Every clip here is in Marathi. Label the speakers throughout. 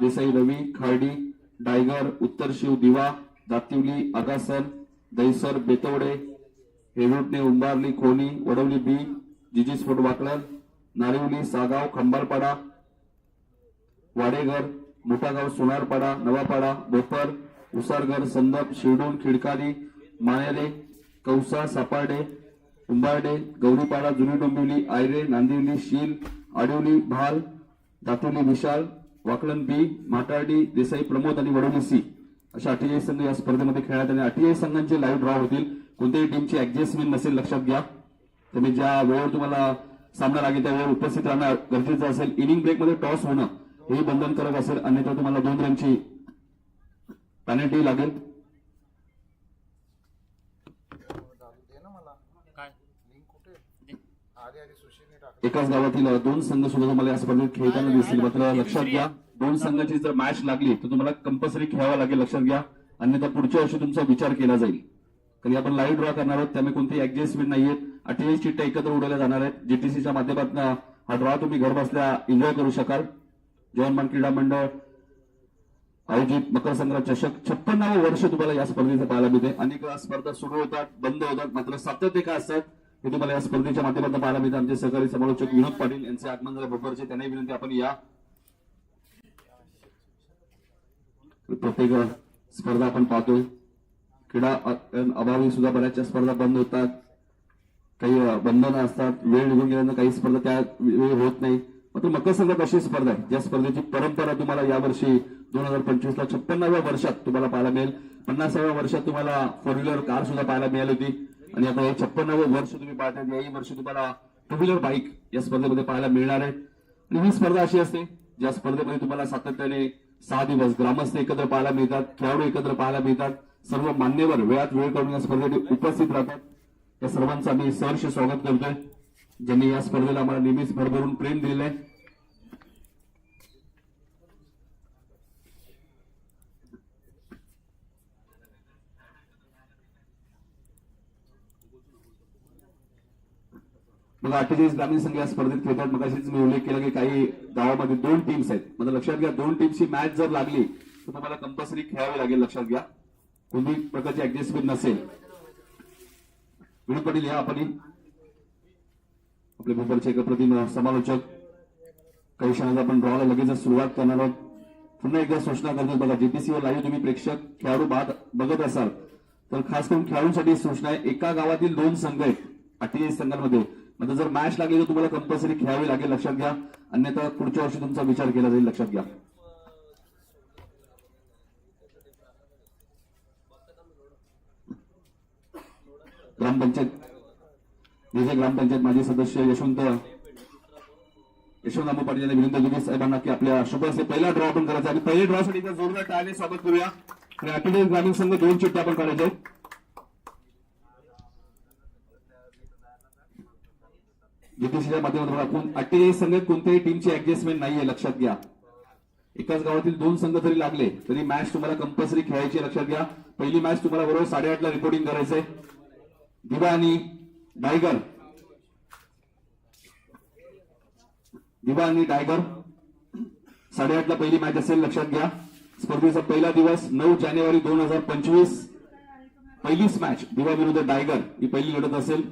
Speaker 1: देसाई रवी खार्डी डायगर उत्तर शिव दिवा दातिवली आगासन दहिसर बेतवडे हेवुटणे उंबारली कोणी वडवली बी जिजी स्फोट वाकलन नारिवली सागाव खंबारपाडा वाडेघर मोठागाव सोनारपाडा नवापाडा बोपर उसारघर संदप शिरडून खिडकाली मानेरे कौसा सापार्डे उंबारडे गौरीपाडा जुनी डोंबिवली आयरे नांदिवली शील आडिवली भाल दातोली विशाल वाकलन बी माटाडी देसाई प्रमोद आणि वडोली सी. अशा अठ्ठेचाळीस संघ या स्पर्धेमध्ये खेळण्यात आणि अठ्ठेचाळीस संघांचे लाईव्ह ड्रॉ होतील. कोणत्याही टीमची ऍडजस्टमेंट नसेल लक्षात घ्या. तुम्ही ज्या वेळेवर तुम्हाला सामना लागेल त्या वेळेवर उपस्थित राहणं गरजेचं असेल. इनिंग ब्रेकमध्ये टॉस होणं हे बंधनकारक असेल. अन्यथा तुम्हाला दोन रनची पॅनल्टी लागेल. एकाच गावातील दोन संघ सुद्धा तुम्हाला या स्पर्धेत खेळताना दिसतील. मात्र लक्षात घ्या दोन संघाची जर मॅच लागली तर तुम्हाला कंपल्सरी खेळावं लागेल लक्षात घ्या. अन्यथा पुढच्या वर्षी तुमचा विचार केला जाईल. कारण आपण लाईव्ह ड्रॉ करणार आहोत त्यामुळे कोणतीही ऍडजस्टमेंट नाहीये अठ्ठेचाळीस चिठ्ठ्या एकत्र उडवल्या जाणार आहेत. जेटीसीच्या माध्यमातून हा ड्रॉ तुम्ही घर बसल्या एन्जॉय करू शकाल. जवानमान क्रीडा मंडळ आयोजित मकर संक्रांत चषक छप्पन्नावं वर्ष तुम्हाला या स्पर्धेचं पाहायला मिळते अनेक स्पर्धा सुरू होतात बंद होतात मात्र सातत्य काय असतात हे तुम्हाला या स्पर्धेच्या माध्यमातून पाहायला मिळते. आमचे सहकारी समालोचक विनोद पाटील यांचे आगमन झाले. बरोबरचे त्यांनाही विनंती आपण या प्रत्येक स्पर्धा आपण पाहतोय. क्रीडा अभावी सुद्धा बऱ्याचशा स्पर्धा बंद होतात. काही बंधनं असतात. वेळ निघून गेल्यानं काही स्पर्धा त्या वेळी होत नाही. मात्र मकर संघात अशी स्पर्धा आहे. ज्या स्पर्धेची परंपरा तुम्हाला यावर्षी दोन हजार पंचवीस ला छप्पन्नाव्या वर्षात तुम्हाला पाहायला मिळेल. पन्नासाव्या वर्षात तुम्हाला फोर व्हीलर कार सुद्धा पाहायला मिळाली होती. आणि आता हे छप्पन्नावं वर्ष तुम्ही पाहताय याही वर्षी तुम्हाला टू व्हीलर बाईक या स्पर्धेमध्ये पाहायला मिळणार आहे. आणि ही स्पर्धा अशी असते ज्या स्पर्धेमध्ये तुम्हाला सातत्याने सहा दिवस ग्रामस्थ एकत्र पाहायला मिळतात खेळाडू एकत्र पाहायला मिळतात सर्व मान्यवर वेळात वेळ काढून या स्पर्धेत उपस्थित राहतात. या सर्वांचं आम्ही सहर्ष स्वागत करतोय ज्यांनी या स्पर्धेला आम्हाला नेहमीच भरभरून प्रेम दिलेलं आहे. मग अठ्ठेचाळीस ग्रामीण संघ या स्पर्धेत खेळतात मग अशीच मी उल्लेख केला की काही गावामध्ये दोन टीम्स आहेत. म्हणजे लक्षात घ्या दोन टीमची मॅच जर लागली तर तुम्हाला कंपल्सरी खेळावी लागेल लक्षात घ्या. कोणती प्रकारची ऍडजस्टमेंट नसेल. विनोद पाटील या आपण आपले भोपरचे एकप्रतिम समालोचक. काही क्षणाचा आपण ड्रॉला लगेच सुरुवात करणार आहोत. पुन्हा एकदा सूचना करतो बघा जेपीसीवर लाईव्ह तुम्ही प्रेक्षक खेळाडू बाद बघत असाल. तर खास करून खेळाडूंसाठी सूचना आहे एका गावातील दोन संघ आहेत अठ्ठेचाळीस संघांमध्ये. म्हणजे जर मॅच लागली तर तुम्हाला कंपल्सरी खेळावी लागेल लक्षात घ्या. अन्यथा पुढच्या वर्षी तुमचा विचार केला जाईल लक्षात घ्या. ग्रामपंचायत. विजय ग्रामपंचायत माजी सदस्य यशवंत यशवंत पाटील यांनी विनंती केली साहेबांना की आपल्या शुभ असे पहिला ड्रॉ आपण करायचा आणि पहिल्या ड्रॉ साठी जोरदार टाळ्याने स्वागत करूया. आणि अठ्ठेचाळीस ग्रामीण संघ दोन चिठ्ठ्या आपण काढायचे आहेत. जीपीसीच्या माध्यमातून आपण अठ्ठेचाळीस संघ कोणत्याही टीमची ऍडजस्टमेंट नाहीये लक्षात घ्या. एकाच गावातील दोन संघ जरी लागले तरी मॅच तुम्हाला कंपल्सरी खेळायची लक्षात घ्या. पहिली मॅच तुम्हाला बरोबर साडेआठला रिपोर्टिंग करायचंय दिवा आणि डायगर. दिवा आणि टायगर साडेआठला पहिली मॅच असेल लक्षात घ्या. स्पर्धेचा पहिला दिवस नऊ जानेवारी दोन हजार पंचवीस. पहिलीच मॅच दिवा विरुद्ध टायगर ही पहिली लढत असेल.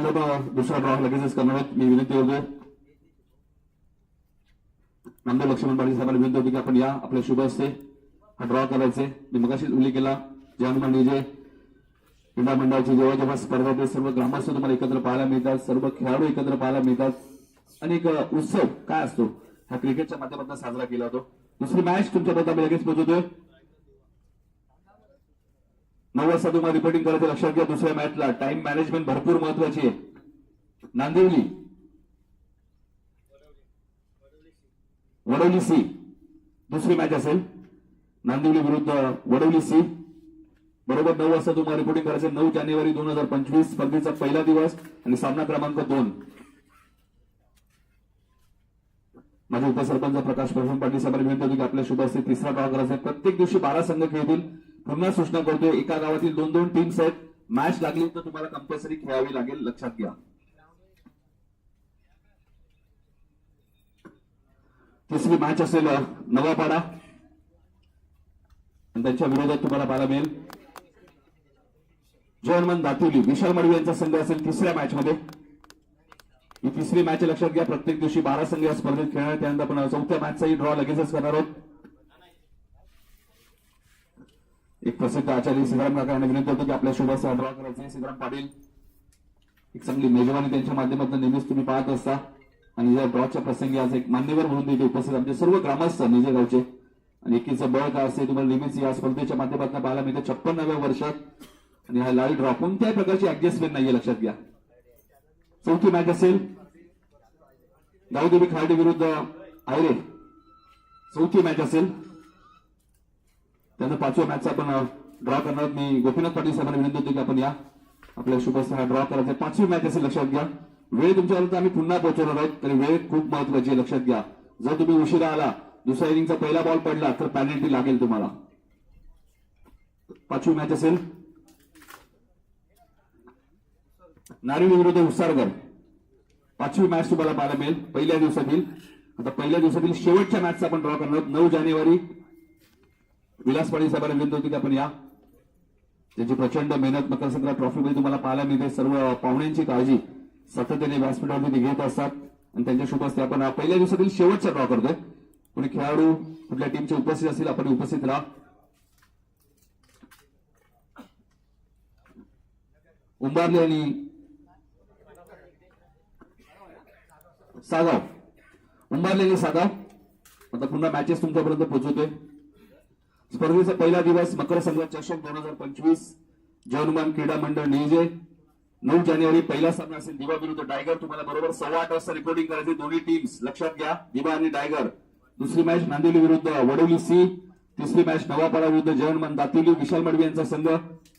Speaker 1: त्यानंतर दुसरा ड्रॉ लगेचच करणार मी विनंती करतो नामदेव लक्ष्मण पाटील साहेबांना विनंती होती की आपण या आपल्या शुभ असते हा ड्रॉ करायचे मी मगाशीच उल्लेख केला जे हनुमान डीजे क्रीडा मंडळाची जेव्हा जेव्हा स्पर्धा ते सर्व ग्रामस्थ तुम्हाला एकत्र पाहायला मिळतात सर्व खेळाडू एकत्र पाहायला मिळतात आणि एक उत्सव काय असतो हा क्रिकेटच्या माध्यमातून साजरा केला जातो दुसरी मॅच तुमच्या आम्ही लगेच पोहोचवतोय नव्वद वाजता तुम्हाला रिपोर्टिंग करायचं लक्षात घ्या दुसऱ्या मॅचला टाइम मॅनेजमेंट भरपूर महत्वाची आहे. नांदिवली वडवली सी. दुसरी मॅच असेल. नांदिवली विरुद्ध वडवली सी. बरोबर नऊ वाजता तुम्हाला रिपोर्टिंग करायचं नऊ जानेवारी दोन हजार पंचवीस स्पर्धेचा पहिला दिवस आणि सामना क्रमांक दोन. माझे उपसरपंच प्रकाश प्रभू पाटील साहेबांनी विनंती होती की आपल्या शुभ असते तिसरा ड्रॉ करायचा प्रत्येक दिवशी बारा संघ खेळतील. पुन्हा सूचना करतोय एका गावातील दोन दोन टीम्स आहेत. मॅच लागली तर तुम्हाला कंपल्सरी खेळावी लागेल. लक्षात घ्या. तिसरी मॅच असेल नवापाडा. त्यांच्या विरोधात तुम्हाला पाहायला मिळेल. जयनमन दातुली विशाल मडवी यांचा संघ असेल तिसऱ्या मॅच मध्ये. ही तिसरी मॅच लक्षात घ्या. प्रत्येक दिवशी बारा संघ या स्पर्धेत खेळणार. त्यानंतर आपण चौथ्या मॅचचाही ड्रॉ लगेचच करणार आहोत. एक प्रसिद्ध आचार्य सीताराम काकांना विनंती होतो की आपल्या शोभाचा ड्रॉ करायचे सीताराम पाटील एक चांगली मेजवानी त्यांच्या माध्यमातून नेहमीच तुम्ही पाहत असता. आणि या ड्रॉच्या प्रसंगी आज एक मान्यवर म्हणून देखील उपस्थित आमचे सर्व ग्रामस्थ निजे गावचे. आणि एकीचं बळ काय असते तुम्हाला नेहमीच या स्पर्धेच्या माध्यमातून पाहायला मिळतं. छप्पन्नाव्या वर्षात. आणि हा लाल ड्रॉ कोणत्याही प्रकारची ऍडजस्टमेंट नाहीये लक्षात घ्या. चौथी मॅच असेल. दाऊदेवी खार्डे विरुद्ध आयरे. चौथी मॅच असेल. त्यानंतर पाचव्या मॅचचा आपण ड्रॉ करणार. मी गोपीनाथ पाटील साहेबांना विनंती होती की आपण या. आपल्या शुभस्थाना ड्रॉ करायचा. आहे. पाचवी मॅच असेल लक्षात घ्या. वेळ तुमच्यापर्यंत आम्ही पुन्हा पोहोचवणार आहोत. तरी वेळ खूप महत्वाची आहे लक्षात घ्या. जर तुम्ही उशिरा आला दुसऱ्या इनिंगचा पहिला बॉल पडला तर पॅनल्टी लागेल तुम्हाला. पाचवी मॅच असेल. नारिवली विरुद्ध उसारगर पाचवी मॅच तुम्हाला पाहायला मिळेल. पहिल्या दिवसातील आता पहिल्या दिवसातील शेवटच्या मॅचचा आपण ड्रॉ करणार नऊ जानेवारी विलास पाटील साहेबांना विनंती होती की आपण या. त्याची प्रचंड मेहनत मकर संक्रांत ट्रॉफीमध्ये तुम्हाला पाहायला मिळते. सर्व पाहुण्यांची काळजी सातत्याने व्यासपीठावरती घेत असतात. आणि त्यांच्या शुभ आपण पहिल्या दिवसातील शेवटचा ड्रॉ करतोय. कोणी खेळाडू कुठल्या टीमचे उपस्थित असतील आपण उपस्थित राहा. उंबारले आणि सागाव. उंबारले आणि सागाव. आता पुन्हा मॅचेस तुमच्यापर्यंत पोहोचवतोय. स्पर्धेचा पहिला दिवस मकर संक्रांत चषक दोन हजार पंचवीस जवनुमान क्रीडा मंडळ नियोजे नऊ जानेवारी पहिला सामना असेल दिवा विरुद्ध टायगर. तुम्हाला बरोबर सव्वा आठ वाजता रिपोर्टिंग करायचे दोन्ही टीम्स लक्षात घ्या. दिवा आणि टायगर. दुसरी मॅच नांदिवली विरुद्ध वडोली सी तिसरी मॅच नवापाडा विरुद्ध जयनमान दातिवली विशाल मडवी यांचा संघ.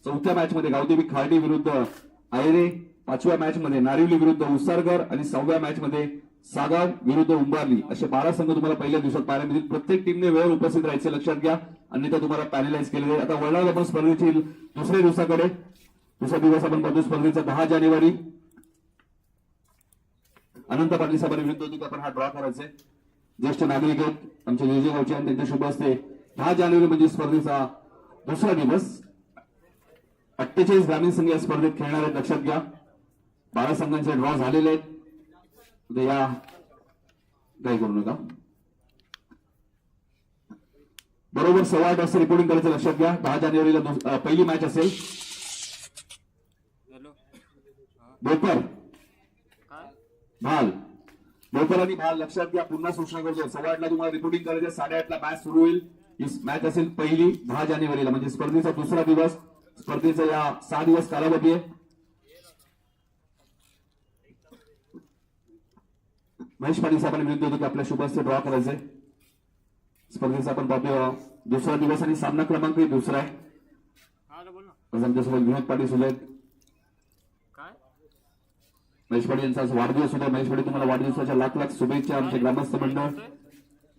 Speaker 1: चौथ्या मॅच मध्ये गावदेवी खार्डी विरुद्ध आयरे. पाचव्या मॅच मध्ये नारिवली विरुद्ध उसारगर आणि सहाव्या मॅच मध्ये सागर विरुद्ध उंबारली असे बारा संघ तुम्हाला पहिल्या दिवसात पाहायला मिळतील. प्रत्येक टीमने वेळेवर उपस्थित राहायचे लक्षात घ्या. अन्यथा तुम्हाला पॅनलाइज केले जाईल. आता वळणार आपण स्पर्धेची दुसऱ्या दिवसाकडे. दुसरा दिवस आपण पाहतो स्पर्धेचा दहा जानेवारी. अनंत पाटील साहेबांनी विनंती होती की आपण हा ड्रॉ करायचे ज्येष्ठ नागरिक आहेत आमचे नियोजक गावचे आणि त्यांच्या शुभ असते दहा जानेवारी म्हणजे स्पर्धेचा दुसरा दिवस. अठ्ठेचाळीस ग्रामीण संघ या स्पर्धेत खेळणार आहेत लक्षात घ्या. बारा संघांचे ड्रॉ झालेले आहेत. या काही करू नका बरोबर सव्वा आठ वाजता रिपोर्टिंग करायचं लक्षात घ्या दहा जानेवारीला पहिली मॅच असेल
Speaker 2: काय
Speaker 1: भाल बोपर आणि भाल लक्षात घ्या पुन्हा सूचना करतो सव्वा आठला तुम्हाला रिपोर्टिंग करायचं साडेआठला मॅच सुरू होईल ही मॅच असेल पहिली दहा जानेवारीला म्हणजे स्पर्धेचा दुसरा दिवस स्पर्धेचा या सहा दिवस कालावधी आहे महेश पाटील साहेबांनी विनंती होती की आपल्या शुभस्ते ड्रॉ करायचे स्पर्धेचा आपण पाहतोय दुसरा दिवस आणि सामना क्रमांकही दुसरा आहे. आमच्यासोबत विनोद पाटील सुद्धा महेश पाटील यांचा आज वाढदिवस होता महेश पाटील तुम्हाला वाढदिवसाच्या लाख लाख शुभेच्छा आमचे ग्रामस्थ मंडळ.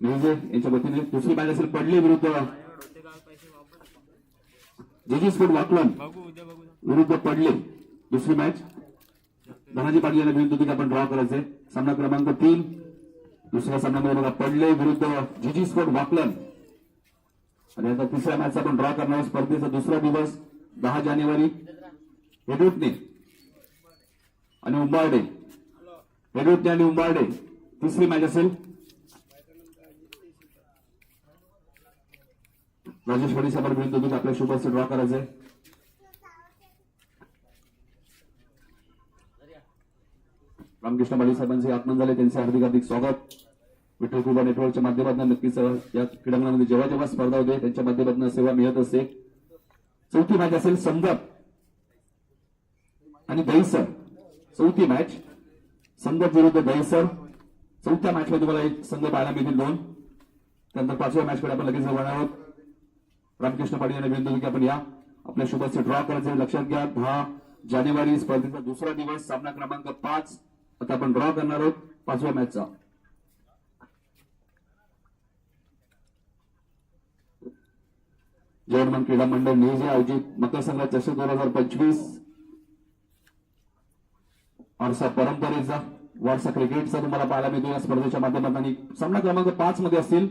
Speaker 1: निवजे यांच्या वतीने. दुसरी मॅच असेल पडली विरुद्ध. जेजी स्पोर्ट वाकलन विरुद्ध पडले दुसरी मॅच धनाजी पाटील यांना विरुद्ध होती की आपण ड्रॉ करायचे. सामना क्रमांक तीन. दुसऱ्या सामन्यामध्ये बघा पडले विरुद्ध जीजी स्पोर्ट वाकलन. आणि आता तिसऱ्या मॅचचा आपण ड्रॉ करणार स्पर्धेचा दुसरा दिवस दहा जानेवारी. हेडूटने आणि उंबारडे. हेडूटने आणि उंबारडे. तिसरी मॅच असेल. राजेश पाटील साहेबांना विनंती होती की आपल्या शुभस्ते ड्रॉ करायचे. रामकृष्ण पाटील साहेबांचे आगमन झाले त्यांचे हार्दिक हार्दिक स्वागत. विठ्ठल कृपा नेटवर्कच्या माध्यमातून नक्कीच या क्रीडांगणामध्ये जेव्हा जेव्हा स्पर्धा होते त्यांच्या माध्यमातून सेवा मिळत असते चौथी मॅच असेल संदप आणि दहीसर. चौथी मॅच संदप विरुद्ध दहीसर. चौथ्या मॅच मध्ये तुम्हाला एक संघ पाहायला मिळतील दोन. त्यानंतर पाचव्या मॅच कडे आपण लगेच वळणार आहोत. रामकृष्ण पाटील यांना विनंती होती की आपण या. आपल्या शुभाचे ड्रॉ करायचे लक्षात घ्या. दहा जानेवारी स्पर्धेचा दुसरा दिवस सामना क्रमांक पाच. आता आपण ड्रॉ करणार आहोत पाचव्या मॅचचा जर्मन क्रीडा मंडळ नियोजे आयोजित मकर संघात चषक दोन हजार पंचवीस. वारसा परंपरेचा वारसा क्रिकेटचा तुम्हाला पाहायला मिळतो. या स्पर्धेच्या माध्यमातून आणि सामना क्रमांक पाच मध्ये असतील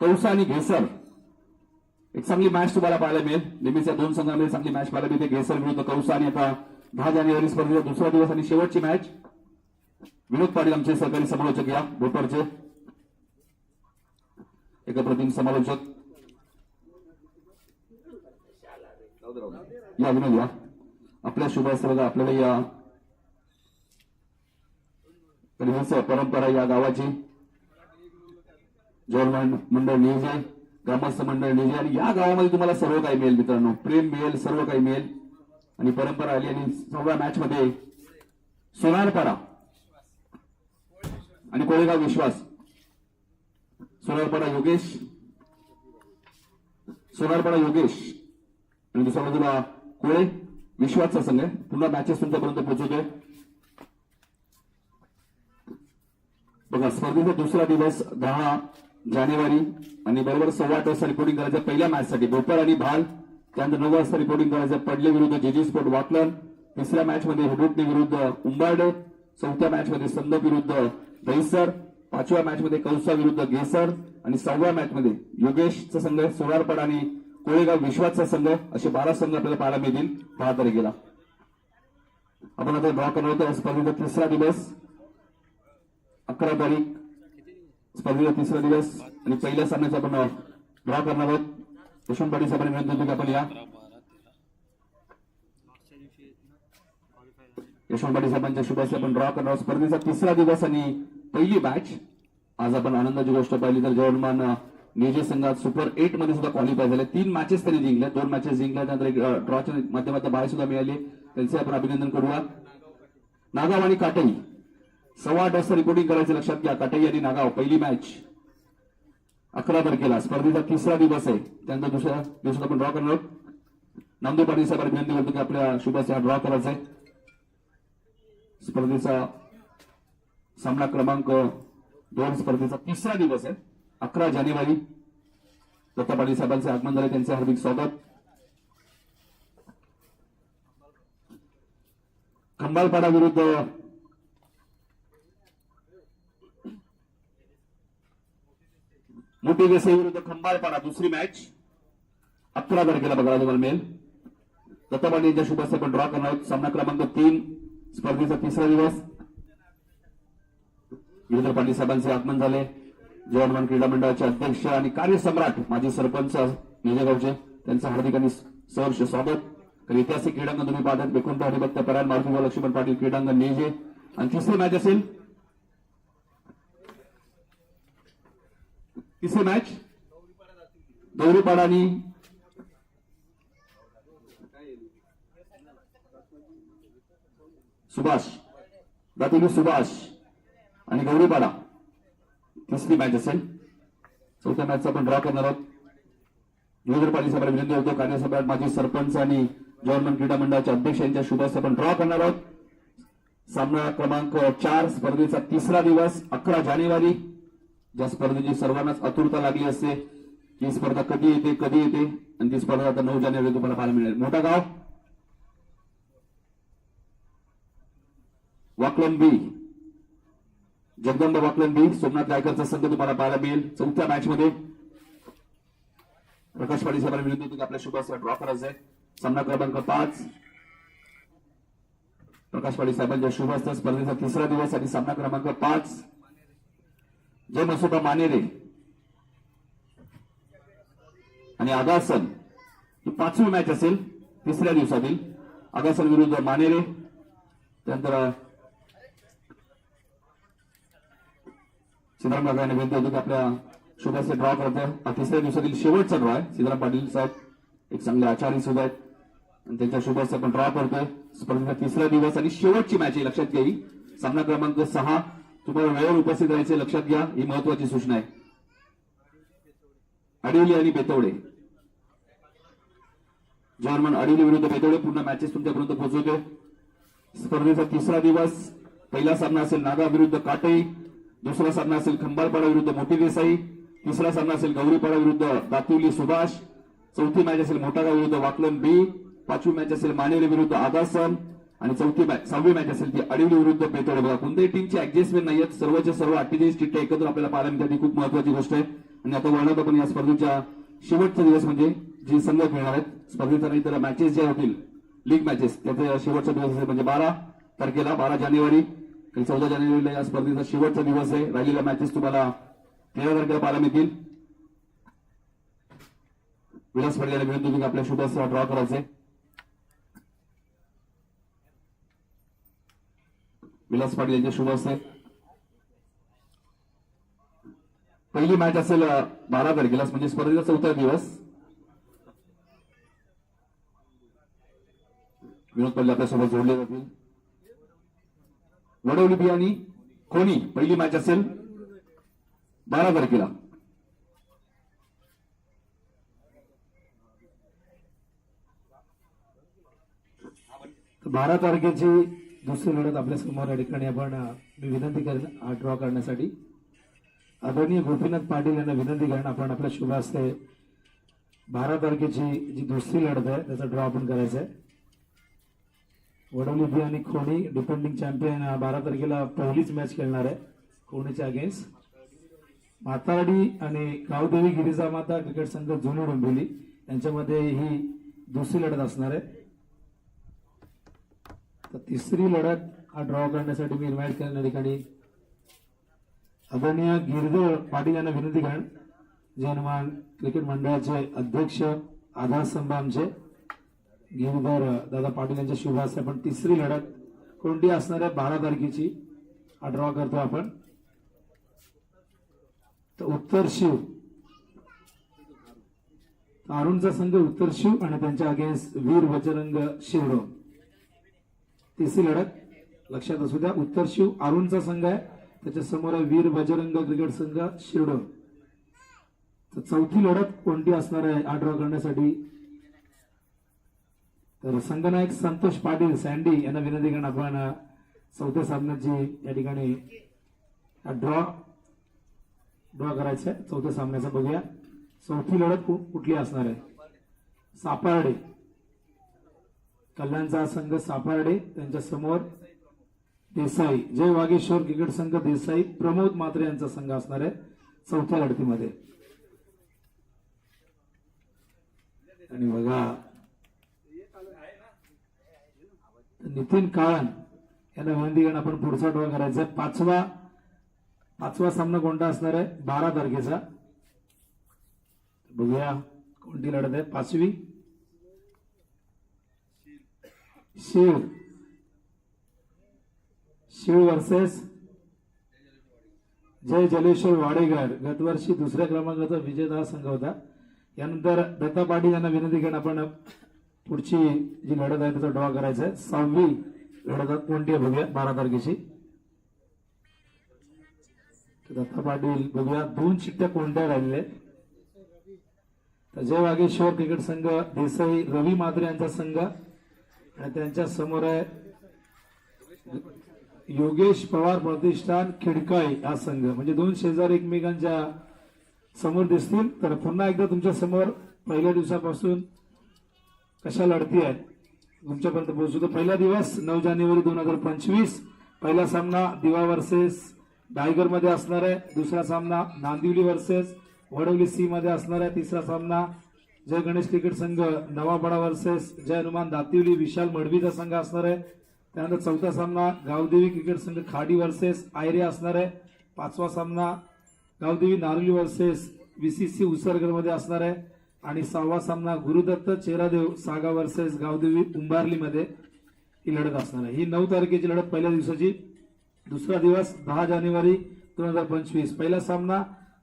Speaker 1: कौसा आणि घेसर. एक चांगली मॅच तुम्हाला पाहायला मिळेल. नेहमीच्या दोन संघांमध्ये चांगली मॅच पाहायला मिळते. घेसर विरुद्ध कौसा आणि आता दहा जानेवारी स्पर्धेचा दुसरा दिवस आणि शेवटची मॅच विनोद पाटील आमचे सहकारी समालोचक या बोटवरचे एक प्रतिम समालोचक. या विनोद या. आपल्या शुभास्त्र बघा आपल्याला या परिवारचं परंपरा या गावाची जवळ मंडळ नियोजन ग्रामस्थ मंडळ नियोजन आणि या गावामध्ये तुम्हाला सर्व काही मिळेल मित्रांनो. प्रेम मिळेल सर्व काही मिळेल. आणि परंपरा आली आणि सहाव्या मॅच मध्ये सोनारपाडा आणि कोळेगाव विश्वास. सोनारपाडा योगेश. सोनारपाडा योगेश. आणि दुसऱ्या बाजूला कोळे. विश्वासचा संघ आहे. पुन्हा मॅचेस तुमच्यापर्यंत पोहोचवतोय. बघा स्पर्धेचा दुसरा दिवस दहा जानेवारी आणि बरोबर सव्वा आठ वाजता रिपोर्टिंग करायचं पहिल्या मॅचसाठी भोपाळ आणि भाल. त्यानंतर नऊ वाजता रिपोर्टिंग करायचं पडले विरुद्ध जेजी स्पोर्ट वाकलन. तिसऱ्या मॅचमध्ये हुडुटने विरुद्ध उंबार्डे चौथ्या मॅचमध्ये संदप विरुद्ध दहिसर पाचव्या मॅच मध्ये कौसा विरुद्ध गेसर आणि सहाव्या मॅच मध्ये योगेशचा संघ सोनारपाडा आणि कोळेगाव विश्वासचा संघ असे बारा संघ आपल्याला पाहायला मिळतील. दहा तारखेला आपण आता ड्रॉ करणार होतो स्पर्धेचा तिसरा दिवस. अकरा तारीख. स्पर्धेचा तिसरा दिवस. आणि पहिल्या सामन्याचा आपण ड्रॉ करणार आहोत. यशवंत पाटील साहेबांनी विनंती होती की आपण या
Speaker 2: मागच्या दिवशी
Speaker 1: यशवंतवाडी साहेबांच्या शुभाशी आपण ड्रॉ करणार स्पर्धेचा तिसरा दिवस आणि पहिली मॅच आज आपण आनंदाची गोष्ट पाहिली तर जवळमान निजे संघात सुपर एटमध्ये सुद्धा क्वालिफाय झाले. तीन मॅचेस त्यांनी जिंकल्या दोन मॅचेस जिंकल्या त्यानंतर एक ड्रॉच्या माध्यमातून बाहेर सुद्धा मिळाली. त्यांचे आपण अभिनंदन करूया. नागाव आणि काटई. सव्वा आठ वाजता रिपोर्टिंग करायचं लक्षात घ्या. काटई आणि नागाव पहिली मॅच अकरा तारखेला स्पर्धेचा तिसरा दिवस आहे. त्यानंतर दुसऱ्या दिवसात आपण ड्रॉ करणार आहोत. नामदेव पाटील साहेब अभिनंदन करतो की आपल्या शुभाचा ड्रॉ करायचा आहे स्पर्धेचा सामना क्रमांक दोन स्पर्धेचा तिसरा दिवस आहे. अकरा जानेवारी दत्ता पाटील साहेबांचे आगमन झाले त्यांचे हार्दिक स्वागत. खंबालपाडा विरुद्ध मोठी देसाई विरुद्ध खंबाळपाडा दुसरी मॅच अकरा तारखेला बघायला तुम्हाला मिळेल. दत्ता पाटील यांच्या शुभास्ते आपण ड्रॉ करणार आहोत. सामना क्रमांक तीन. स्पर्धेचा तिसरा दिवस. वीरेंद्र पाटील साहेबांचे आगमन झाले. जवानमान क्रीडा मंडळाचे अध्यक्ष आणि कार्यसम्राट माजी सरपंच निजेगावचे त्यांचं हार्दिक आणि सहर्ष स्वागत. तर ऐतिहासिक क्रीडांगण तुम्ही पाहतात विकुंठ हरिभक्त परायण मारुती लक्ष्मण पाटील क्रीडांगण नेजे. आणि तिसरी मॅच असेल. तिसरी मॅच दौरीपाडा आणि सुभाष. दातुली सुभाष. आणि गौरीपाडा. तिसरी मॅच असेल. चौथ्या मॅचचा आपण ड्रॉ करणार आहोत. गिरीधर विनंती होतो कार्यसभेत माजी सरपंच आणि गव्हर्नमेंट क्रीडा मंडळाच्या अध्यक्ष यांच्या शुभास आपण ड्रॉ करणार आहोत. सामना क्रमांक चार स्पर्धेचा तिसरा दिवस अकरा जानेवारी. ज्या स्पर्धेची सर्वांनाच आतुरता लागली असते. ही स्पर्धा कधी येते कधी येते? आणि ती स्पर्धा आता नऊ जानेवारी तुम्हाला पाहायला मिळेल. मोठा गाव. वाकलन बी जगदंबा वाकलन बी सोमनाथ गायकरचा संघ तुम्हाला पाहायला मिळेल. चौथ्या मॅच मध्ये प्रकाश पाटील साहेबांना विनंती होती की आपल्या शुभास ड्रॉ करायचा आहे सामना क्रमांक पाच. प्रकाश पाटील साहेबांच्या शुभ स्पर्धेचा तिसरा दिवस आणि सामना क्रमांक पाच. जय मसोबा मानेरे. आणि आगासन ही पाचवी मॅच असेल तिसऱ्या दिवसातील. आगासन विरुद्ध मानेरे. त्यानंतर सीताराम काका यांनी विनंती होती की आपल्या शुभाचे ड्रॉ करतोय. हा तिसऱ्या दिवसातील शेवटचा ड्रॉ आहे. सीताराम पाटील साहेब एक चांगले आचार्य सुद्धा आहेत. आणि त्यांच्या शुभाचे आपण ड्रॉ करतोय. स्पर्धेचा तिसरा दिवस आणि शेवटची मॅच आहे लक्षात घ्यावी सामना क्रमांक सहा. तुम्हाला वेळेवर उपस्थित राहायचे लक्षात घ्या. ही महत्वाची सूचना आहे. अडिवली आणि बेतवडे. जर्मन अडिवली विरुद्ध बेतवडे. पूर्ण मॅचेस तुमच्यापर्यंत पोहोचवतोय. स्पर्धेचा तिसरा दिवस. पहिला सामना असेल नागा विरुद्ध काटई. दुसरा सामना असेल खंबाळपाडा विरुद्ध मोठी देसाई तिसरा सामना असेल गौरीपाडा विरुद्ध दातिवली सुभाष चौथी मॅच असेल मोठागाव विरुद्ध वाकलम बी पाचवी मॅच असेल मानेरे विरुद्ध आगासन आणि चौथी मॅच सहावी मॅच असेल ती अडिवली विरुद्ध बेतोड. बघा कोणत्याही टीमची ऍडजस्टमेंट नाही आहेत सर्वच्या सर्व अठ्ठेचाळीस चिठ्ठ्या एकत्र आपल्याला पाहायला मिळतात खूप महत्वाची गोष्ट आहे. आणि आता वर्णात आपण या स्पर्धेच्या शेवटचा दिवस म्हणजे जे संघ खेळणार आहेत स्पर्धेचा नाही तर मॅचेस ज्या होतील लीग मॅचेस त्याचा शेवटचा दिवस असेल म्हणजे बारा तारखेला बारा जानेवारी. चौदा जानेवारीला या स्पर्धेचा शेवटचा दिवस आहे. राहिलेल्या मॅचेस तुम्हाला तेरा तारखेला पाहायला मिळतील. विलास पडलेला मिळून विनंती होती आपल्या शुभास्त्र ड्रॉ करायचे. विलास पाटील यांचे शुभ असते पहिली मॅच असेल बारा तारखेला म्हणजे स्पर्धेचा चौथा दिवस. विनोद पडले आपल्यासोबत जोडले जातील. वडवली बियाणी कोणी? पहिली मॅच असेल. बारा तारखेला
Speaker 3: बारा तारखेची दुसरी लढत आपल्यासमोर या ठिकाणी आपण मी विनंती करेन हा ड्रॉ करण्यासाठी आदरणीय गोपीनाथ पाटील यांना विनंती करेन आपण आपल्या शुभ हस्ते बारा तारखेची जी दुसरी लढत आहे त्याचा ड्रॉ आपण करायचा आहे. वडोली आणि खोणी डिफेंडिंग चॅम्पियन बारा तारखेला पहिलीच मॅच खेळणार आहे खोणीच्या अगेन्स्ट मातारडी आणि गावदेवी गिरिजा माता क्रिकेट संघ जुनी डोंबिवली यांच्यामध्ये ही दुसरी लढत असणार आहे. तर तिसरी लढत हा ड्रॉ करण्यासाठी मी इन्व्हाइट करेन या ठिकाणी आदरणीय गिरधर पाटील यांना विनंती करेन जे हनुमान क्रिकेट मंडळाचे अध्यक्ष आधारस्तंभ आमचे. गिरधर दादा पाटील यांच्या शुभ असते पण तिसरी लढत कोणती असणार आहे? बारा तारखेची. आठवा ड्रॉ करतो आपण. तर उत्तर शिव. अरुणचा संघ उत्तर शिव आणि त्यांच्या अगेन्स्ट वीर बजरंग शिवडो तिसरी लढत. लक्षात असू द्या उत्तर शिव अरुणचा संघ आहे. त्याच्यासमोर आहे वीर बजरंग क्रिकेट संघ शिरडो. तर चौथी लढत कोणती असणार आहे? आठवा ड्रॉ करण्यासाठी तर संघनायक संतोष पाटील सँडी यांना विनंती करून आपण चौथ्या सामन्याची या ठिकाणी ड्रॉ ड्रॉ करायचा आहे चौथ्या सामन्याचा बघूया. चौथी लढत कुठली असणार आहे? सापार्डे कल्याणचा संघ सापार्डे त्यांच्यासमोर देसाई. जय वागेश्वर क्रिकेट संघ देसाई. प्रमोद मात्रे यांचा संघ असणार आहे चौथ्या लढतीमध्ये. आणि बघा नितीन काळन यांना विनंती करून आपण पुढचा ड्रॉ करायचा आहे. पाचवा पाचवा सामना कोणता असणार आहे? बारा तारखेचा. बघूया कोणती लढत आहे. पाचवी शिव. शिव वर्सेस जय जलेश्वर वाडेकर गतवर्षी दुसऱ्या क्रमांकाचा विजेता संघ होता. यानंतर दत्ता पाटील यांना विनंती करून आपण पुढची जी लढत आहे त्याचा ड्रॉ करायचा आहे. सहावी लढत कोणती आहे बघूया बारा तारखेची. दत्ता पाटील बघूया दोन शिट्ट्या कोणत्या राहिलेल्या आहेत? जय वागेश्वर क्रिकेट संघ देसाई रवी मात्रे यांचा संघ आणि त्यांच्यासमोर आहे योगेश पवार प्रतिष्ठान खिडकाय हा संघ. म्हणजे दोन शेजारी एकमेकांच्या समोर दिसतील. तर पुन्हा एकदा तुमच्यासमोर पहिल्या दिवसापासून कशा लढती आहेत? तुमच्यापर्यंत पोहोचू तर पहिला दिवस नऊ जानेवारी दोन हजार पंचवीस. पहिला सामना दिवा वर्सेस डायगरमध्ये असणार आहे. दुसरा सामना नांदिवली वर्सेस वडवली सी मध्ये असणार आहे. तिसरा सामना जय गणेश क्रिकेट संघ नवापाडा वर्सेस जय हनुमान दातिवली विशाल मडवीचा संघ असणार आहे. त्यानंतर चौथा सामना गावदेवी क्रिकेट संघ खाडी वर्सेस आयरे असणार आहे. पाचवा सामना Gavdevi Naruli versus V C C मध्ये असणार आहे. आणि सहावा सामना गुरुदत्त चेरादेव सागा वर्सेस गावदेवी उंबारलीमध्ये ही लढत असणार आहे. ही नऊ तारखेची लढत पहिल्या दिवसाची. दुसरा दिवस दहा जानेवारी दोन हजार पंचवीस. पहिला सामना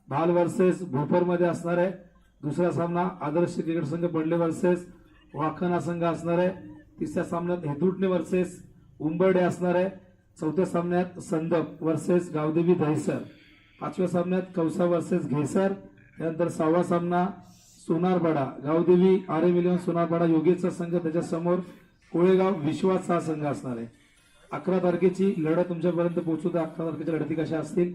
Speaker 3: भाल वर्सेस भोपरमध्ये असणार आहे. दुसरा सामना आदर्श क्रिकेट संघ पडले वर्सेस वाखना संघ असणार आहे. तिसऱ्या सामन्यात हेदुटणे वर्सेस उंबर्डे असणार आहे. चौथ्या सामन्यात संदप वर्सेस गावदेवी दहिसर पाचव्या सामन्यात कौसा वर्सेस घेसर. त्यानंतर सहावा सामना सोनारबाडा गावदेवी आरे मिलियन सोनारबाडा योगेशचा संघ त्याच्यासमोर कोळेगाव विश्वास हा संघ असणार आहे. अकरा तारखेची लढत तुमच्यापर्यंत पोहोचू तर अकरा तारखेच्या लढती कशा असतील?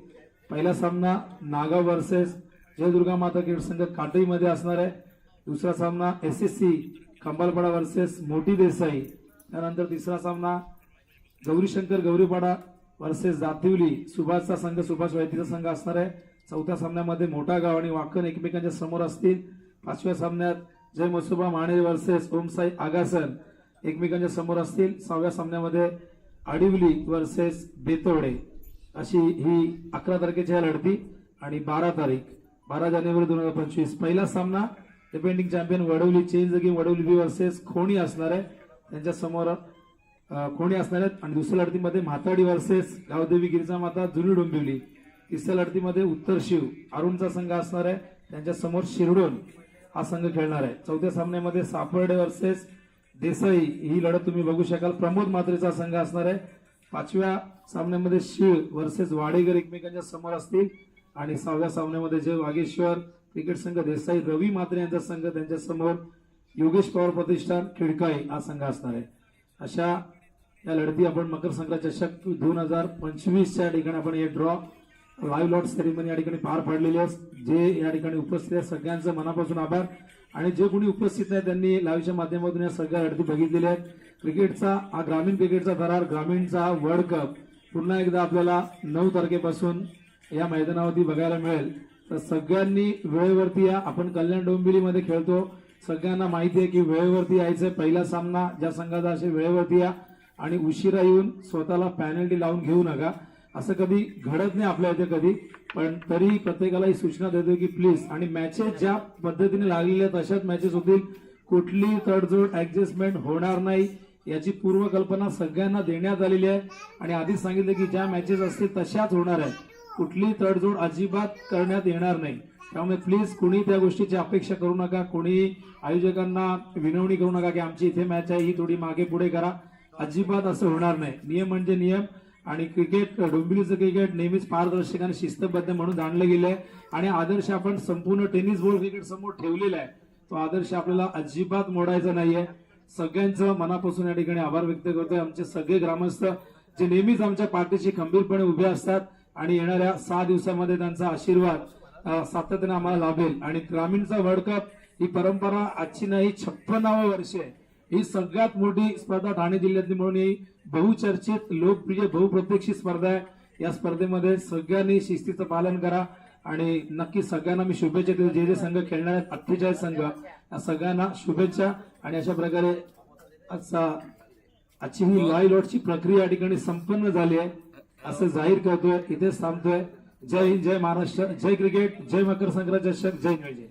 Speaker 3: पहिला सामना नागाव वर्सेस जयदुर्गा माता क्रिकेट संघ काटईमध्ये असणार आहे. दुसरा सामना S S C Khambalpada versus मोठी देसाई. त्यानंतर तिसरा सामना गौरीशंकर गौरीपाडा वर्सेस जातिवली. सुभाषचा संघ सुभाष वैतीचा संघ असणार आहे. चौथ्या सामन्यामध्ये मोठा गाव आणि वाकण एकमेकांच्या समोर असतील. पाचव्या सामन्यात जय मसुबा माने वर्सेस ओमसाई आगासन. एकमेकांच्या समोर असतील. सहाव्या सामन्यामध्ये आडिवली वर्सेस बेतोडे अशी ही अकरा तारखेची या लढती आणि बारा तारीख. बारा जानेवारी दोन हजार पंचवीस. पहिला सामना depending champion Vadavali change game Vadavali B versus Khoni असणार आहे. त्यांच्यासमोर खोणी असणार आहेत. आणि दुसऱ्या लढतीमध्ये म्हाताडी वर्सेस गावदेवी गिरिजा माता जुनी डोंबिवली. तिसऱ्या लढतीमध्ये उत्तर शिव अरुणचा संघ असणार आहे. त्यांच्यासमोर शिरडोन. हा संघ खेळणार आहे. चौथ्या सामन्यामध्ये सापर्डे वर्सेस देसाई ही लढत तुम्ही बघू शकाल. प्रमोद मात्रेचा संघ असणार आहे. पाचव्या सामन्यामध्ये शिळ वर्सेस वाडेकर एकमेकांच्या समोर असतील. आणि सहाव्या सामन्यामध्ये जय वागेश्वर क्रिकेट संघ देसाई रवी मात्रे यांचा संघ त्यांच्यासमोर. योगेश पवार प्रतिष्ठान खिडकाई हा संघ असणार आहे. अशा या लढती आपण मकर संक्रांत चषक दोन हजार पंचवीसच्या ठिकाणी आपण हे ड्रॉ लाईव्ह लॉट सेरेमनी या ठिकाणी पार पाडलेली आहे. जे या ठिकाणी उपस्थित आहे सगळ्यांचं मनापासून आभार. आणि जे कोणी उपस्थित नाही त्यांनी लाईव्हच्या माध्यमातून या सगळ्या अडती बघितलेल्या आहेत. क्रिकेटचा हा ग्रामीण क्रिकेटचा थरार ग्रामीणचा वर्ल्ड कप पुन्हा एकदा आपल्याला नऊ तारखेपासून या मैदानावरती बघायला मिळेल. तर सगळ्यांनी वेळेवरती या. आपण कल्याण डोंबिवलीमध्ये खेळतो. सगळ्यांना माहिती आहे की वेळेवरती यायचं पहिला सामना ज्या संघाचा असे वेळेवरती या. आणि उशिरा येऊन स्वतःला पॅनल्टी लावून घेऊ नका. असं कधी घडत नाही आपल्या इथे कधी पण तरी प्रत्येकाला ही सूचना देतो की प्लीज आणि मॅचेस ज्या पद्धतीने लागलेल्या आहेत तशाच मॅचेस होतील. कुठली तडजोड ऍडजस्टमेंट होणार नाही याची पूर्वकल्पना सगळ्यांना देण्यात आलेली आहे. आणि आधीच सांगितलं की ज्या मॅचेस असतील तशाच होणार आहेत. कुठली तडजोड अजिबात करण्यात येणार नाही. त्यामुळे प्लीज कुणी त्या गोष्टीची अपेक्षा करू नका कोणी आयोजकांना विनवणी करू नका की आमची इथे मॅच आहे ही थोडी मागे पुढे करा. अजिबात असं होणार नाही. नियम म्हणजे नियम. आणि क्रिकेट डोंबिवलीचं क्रिकेट नेहमीच पारदर्शक आणि शिस्तबद्ध म्हणून जाणलं गेलं आहे. आणि आदर्श आपण संपूर्ण टेनिस बॉल क्रिकेट समोर ठेवलेला आहे. तो आदर्श आपल्याला अजिबात मोडायचा नाहीये. सगळ्यांचं मनापासून या ठिकाणी आभार व्यक्त करतोय. आमचे सगळे ग्रामस्थ जे नेहमीच आमच्या पाठीशी खंबीरपणे उभे असतात आणि येणाऱ्या सहा दिवसामध्ये त्यांचा आशीर्वाद सातत्याने आम्हाला लाभेल. आणि ग्रामीणचा वर्ल्ड कप ही परंपरा आजची नाही छप्पनावं वर्ष आहे. ही सगळ्यात मोठी स्पर्धा ठाणे जिल्ह्यातली म्हणून ही बहुचर्चित लोकप्रिय बहुप्रत्यक्षित स्पर्धा आहे. या स्पर्धेमध्ये सगळ्यांनी शिस्तीचं पालन करा आणि नक्की सगळ्यांना मी शुभेच्छा देतो. जे जे संघ खेळणार आहेत अठ्ठेचाळीस संघ या सगळ्यांना शुभेच्छा आणि अशा प्रकारे असा आजची ही लॉय लॉटची प्रक्रिया या ठिकाणी संपन्न झाली आहे. असं जाहीर करतोय इथेच थांबतोय. जय हिंद जय महाराष्ट्र जय क्रिकेट जय मकर संक्रांत चषक जय जय जय.